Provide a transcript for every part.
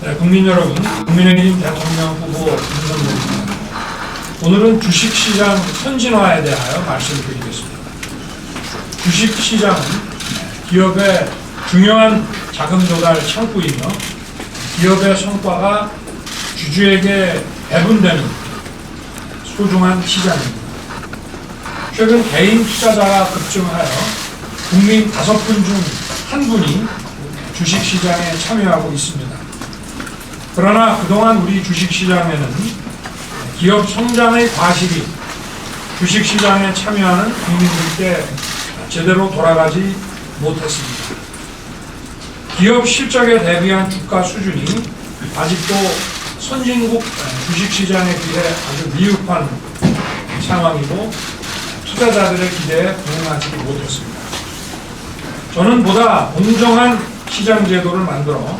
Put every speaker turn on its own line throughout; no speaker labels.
네, 국민 여러분, 국민의힘 대통령 후보 윤석열입니다. 오늘은 주식시장 선진화에 대하여 말씀드리겠습니다. 주식시장은 기업의 중요한 자금 조달 창구이며 기업의 성과가 주주에게 배분되는 소중한 시장입니다. 최근 개인 투자자가 급증하여 국민 다섯 분 중 한 분이 주식시장에 참여하고 있습니다. 그러나 그동안 우리 주식시장에는 기업 성장의 과실이 주식시장에 참여하는 국민들께 제대로 돌아가지 못했습니다. 기업 실적에 대비한 주가 수준이 아직도 선진국 주식시장에 비해 아주 미흡한 상황이고 투자자들의 기대에 부응하지 못했습니다. 저는 보다 공정한 시장 제도를 만들어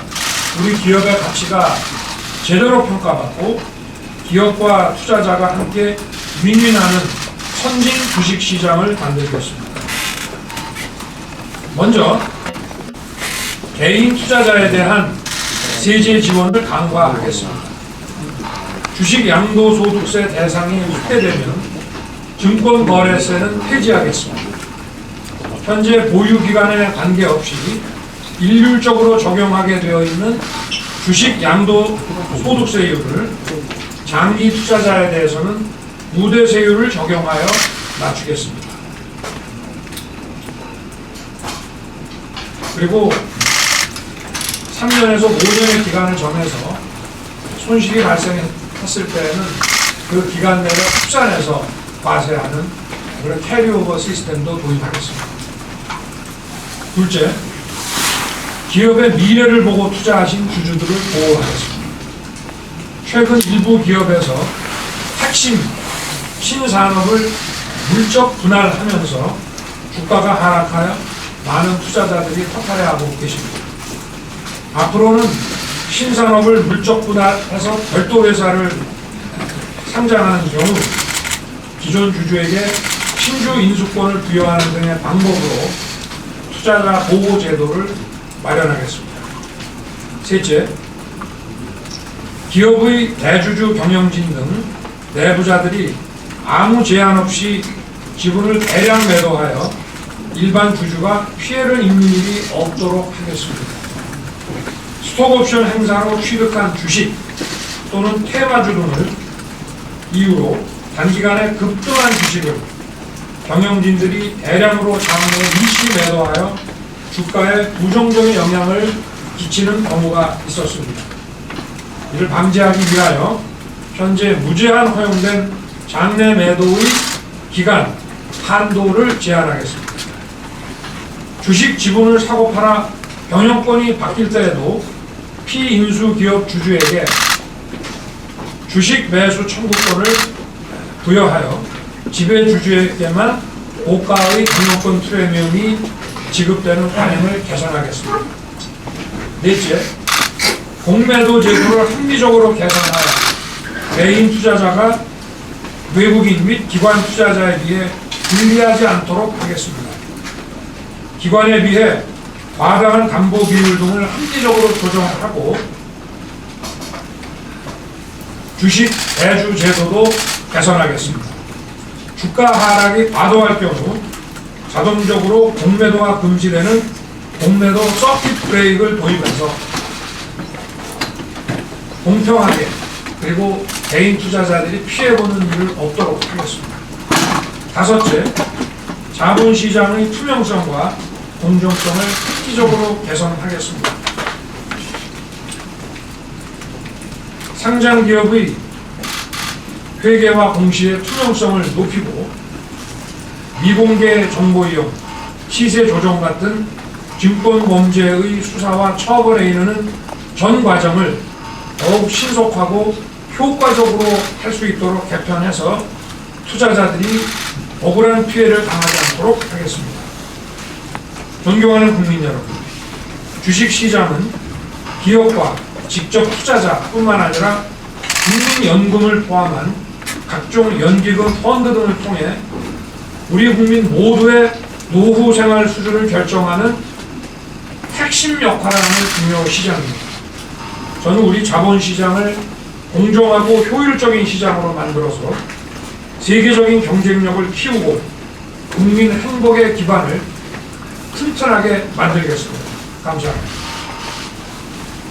우리 기업의 가치가 제대로 평가받고 기업과 투자자가 함께 윈윈하는 선진 주식 시장을 만들겠습니다. 먼저 개인 투자자에 대한 세제 지원을 강화하겠습니다. 주식 양도소득세 대상이 확대되면 증권거래세는 폐지하겠습니다. 현재 보유기간에 관계없이 일률적으로 적용하게 되어 있는 주식 양도 소득세율을 장기 투자자에 대해서는 무대세율을 적용하여 낮추겠습니다. 그리고 3년에서 5년의 기간을 정해서 손실이 발생했을 때에는 그 기간 내에 합산해서 과세하는 그런 캐리오버 시스템도 도입하겠습니다. 둘째, 기업의 미래를 보고 투자하신 주주들을 보호하겠습니다. 최근 일부 기업에서 핵심 신산업을 물적 분할하면서 주가가 하락하여 많은 투자자들이 허탈해하고 계십니다. 앞으로는 신산업을 물적 분할해서 별도 회사를 상장하는 경우 기존 주주에게 신주 인수권을 부여하는 등의 방법으로 투자자 보호 제도를 마련하겠습니다. 셋째, 기업의 대주주 경영진 등 내부자들이 아무 제한 없이 지분을 대량 매도하여 일반 주주가 피해를 입는 일이 없도록 하겠습니다. 스톡옵션 행사로 취득한 주식 또는 테마주 등을 이유로 단기간에 급등한 주식을 경영진들이 대량으로 장내 일시 매도하여 주가에 부정적인 영향을 끼치는 경우가 있었습니다. 이를 방지하기 위하여 현재 무제한 허용된 장내 매도의 기간 한도를 제한하겠습니다. 주식 지분을 사고 팔아 경영권이 바뀔 때에도 피인수 기업 주주에게 주식 매수 청구권을 부여하여 지배 주주에게만 고가의 경영권 프리미엄이 지급되는 관행을 개선하겠습니다. 넷째, 공매도 제도를 합리적으로 개선하여 개인 투자자가 외국인 및 기관 투자자에 비해 불리하지 않도록 하겠습니다. 기관에 비해 과다한 담보 비율 등을 합리적으로 조정하고 주식 대주 제도도 개선하겠습니다. 주가 하락이 과도할 경우 자동적으로 공매도가 금지되는 공매도 서킷 브레이크를 도입해서 공평하게 그리고 개인 투자자들이 피해보는 일을 없도록 하겠습니다. 다섯째, 자본시장의 투명성과 공정성을 획기적으로 개선하겠습니다. 상장 기업의 회계와 공시의 투명성을 높이고 미공개 정보 이용, 시세 조정 같은 증권 범죄의 수사와 처벌에 이르는 전 과정을 더욱 신속하고 효과적으로 할 수 있도록 개편해서 투자자들이 억울한 피해를 당하지 않도록 하겠습니다. 존경하는 국민 여러분, 주식시장은 기업과 직접 투자자뿐만 아니라 국민연금을 포함한 각종 연기금, 펀드 등을 통해 우리 국민 모두의 노후 생활 수준을 결정하는 핵심 역할을 하는 중요 시장입니다. 저는 우리 자본시장을 공정하고 효율적인 시장으로 만들어서 세계적인 경쟁력을 키우고 국민 행복의 기반을 튼튼하게 만들겠습니다. 감사합니다.